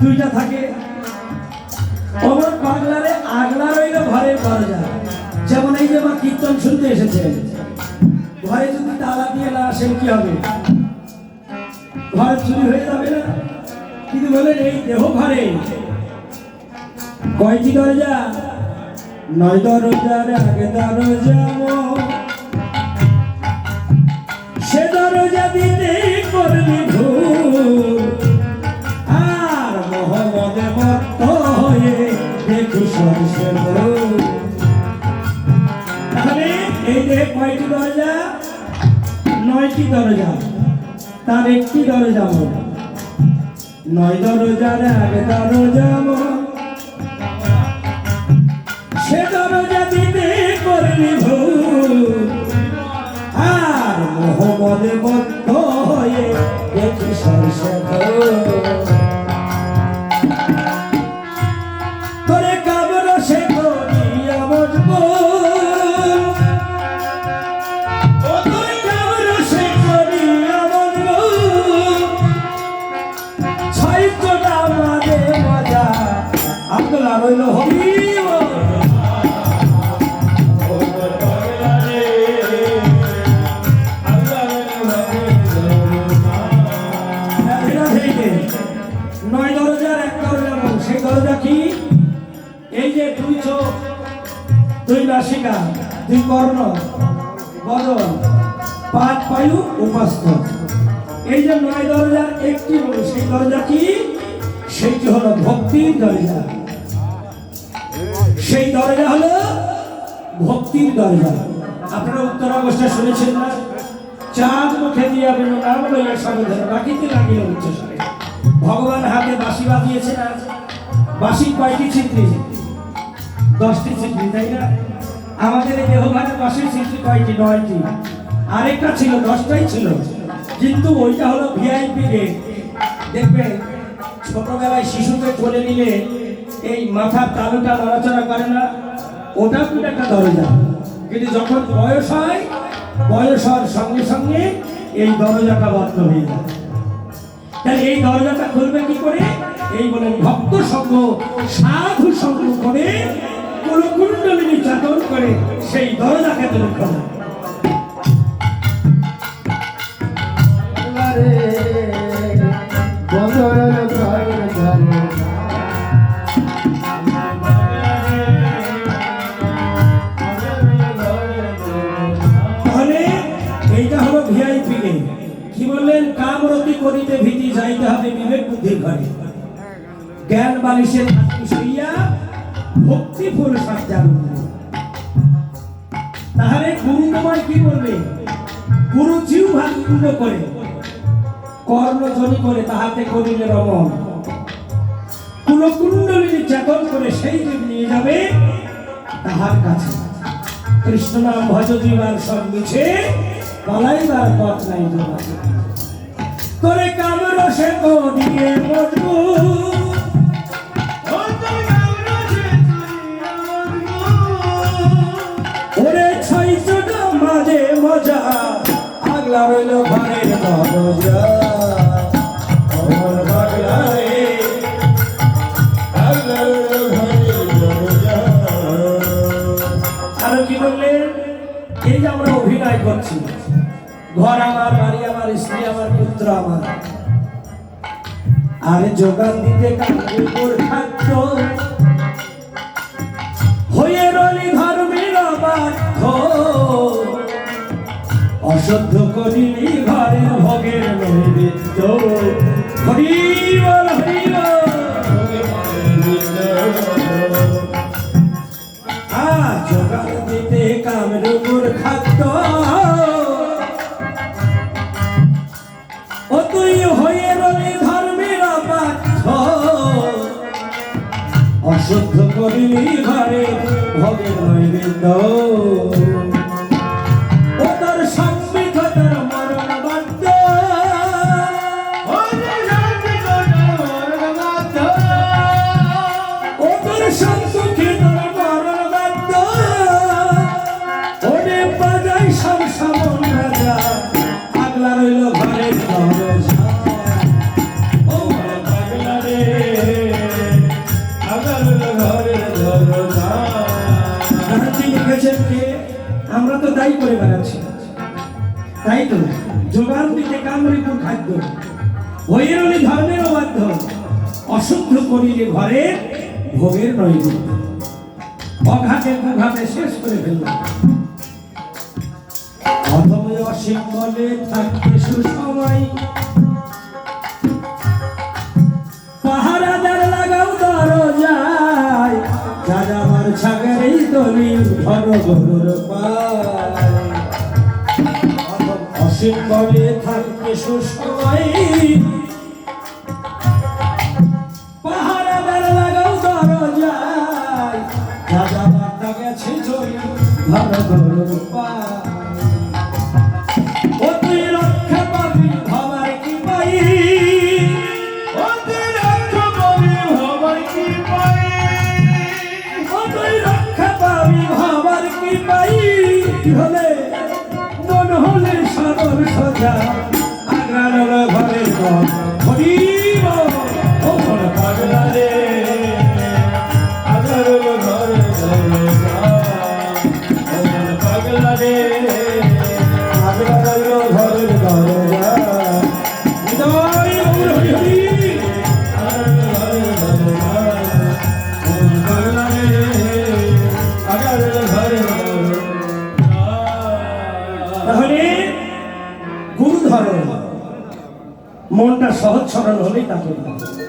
দুইটা থাকে অমর বাংলারে আগলা রইল ঘরের দরজা যেমন এই যে আমার কীর্তন শুনতে এসেছে। ঘরে যদি তালা দিয়ে না আসেন কি হবে? ঘর চুরি হয়ে যাবে না। কিন্তু বলেন এই দেহ ঘরে। কয়টি দরজা? নয় দরজার, আগে দরজা। সে দরজা দিতে করবি আর মোহাম্মদে ভক্ত হয়ে দেখি সরষে। তাহলে এই যে কয়টি দরজা? নয়টি দরজা। তার একটি দরে মন নয় দরজার আগে দরজা মন সে দরজা দিতে করলি ভুল। আর মোহাম্মদে রইল মন এই যে দুই দুই নাসিকা, দুই কর্ণ বদল পাঁচ উপাস্ত। এই যে নয় দরজার একটি হলো সেই দরজা সেইটি হলো ভক্তির দরজা। সেই দরজা হলো ভক্তির দরজা আপনারা উত্তর অবস্থা শুনেছেন না? চাঁদ মুখে দিয়া বেন নাম লইয়া বাকিতে লাগিল উচ্চস্বরে ভগবান হাতে বাঁশি বাজিয়েছেন আজ। বাঁশি কয়টি ছিদ্রি? দশটি ছিদ্রি, তাই না? আমাদের এই দেহঘাটে বাঁশির ছিদ্রি কয়টি? নয়টি। আরেকটা ছিল, দশটাই ছিল। কিন্তু ওইটা হলো ভিআইপি গেট দেখবেন, ছোটবেলায় শিশুকে কোলে নিলে এই মাথার তালুটা নড়াচড়া করে না, ওটা কিন্তু একটা দরজা। কিন্তু যখন বয়স হয়, বয়স হওয়ার সঙ্গে সঙ্গে এই দরজাটা বন্ধ হয়ে যায়। তাহলে এই দরজাটা খুলবে কি করে? এই বলেন ভক্ত সঙ্গ, সাধু সঙ্গ করে কুলকুণ্ডলিনী চাদর করে সেই দরজাকে তুমি খোলো বললেন কামরতি করিতে ভীতি যাইতে হবে, বিবেক বুদ্ধির ঘরে। জ্ঞান বালিশের হাতি ভক্তি ফুল সাজ্জার তাহলে গুরু তোমার কি করবে গুরু জিউ ভাগ্য করে কর্মজনি করে তাহাতে করিলে রমন কুলকুণ্ডলিনী চেতন করে সেই জীব নিয়ে যাবে তাহার কাছে। কৃষ্ণ নাম ভজ দিবার সব মিছে, বলাইবার পথ নাই তোমার তোরে কামর সে দিয়ে মজবুত ওরে ছয় চোটা মাঝে মজা আগলা রইল ঘরের দরজা আরও কি বললেন? এই যে আমরা অভিনয় করছি। ঘর আমার, বাড়ি আমার, স্ত্রী আমার, পুত্র আমার। আর যোগান দিতে হয়ে রলি ধর্মের অশুদ্ধ ওরে বাজাই সব সমন রাজা আগলা রইল ঘরের জবাই করে বেড়াচ্ছে। তাই তো জোগাড় দিতে কামরিব খাদ্য ওই ধর্মের অবাধ্য, অশুদ্ধ করিলে ঘরে ভোগের নয় অঘাতে কুঘাতে শেষ করে ফেললাম। অসীম বলে সুসময়। পাহারাদার লাগাও দরজায় যা আমার ছাগরেই তরি ঘর গরুর পায়। অসীম বলে থাকতে সুসময় বেড়ে লাগাও দরজায়। যাযাবার গেছে চলি ঘর গরুর পায় সদর ঘরে ঘর পাগলা রে সরল হলেই তাকে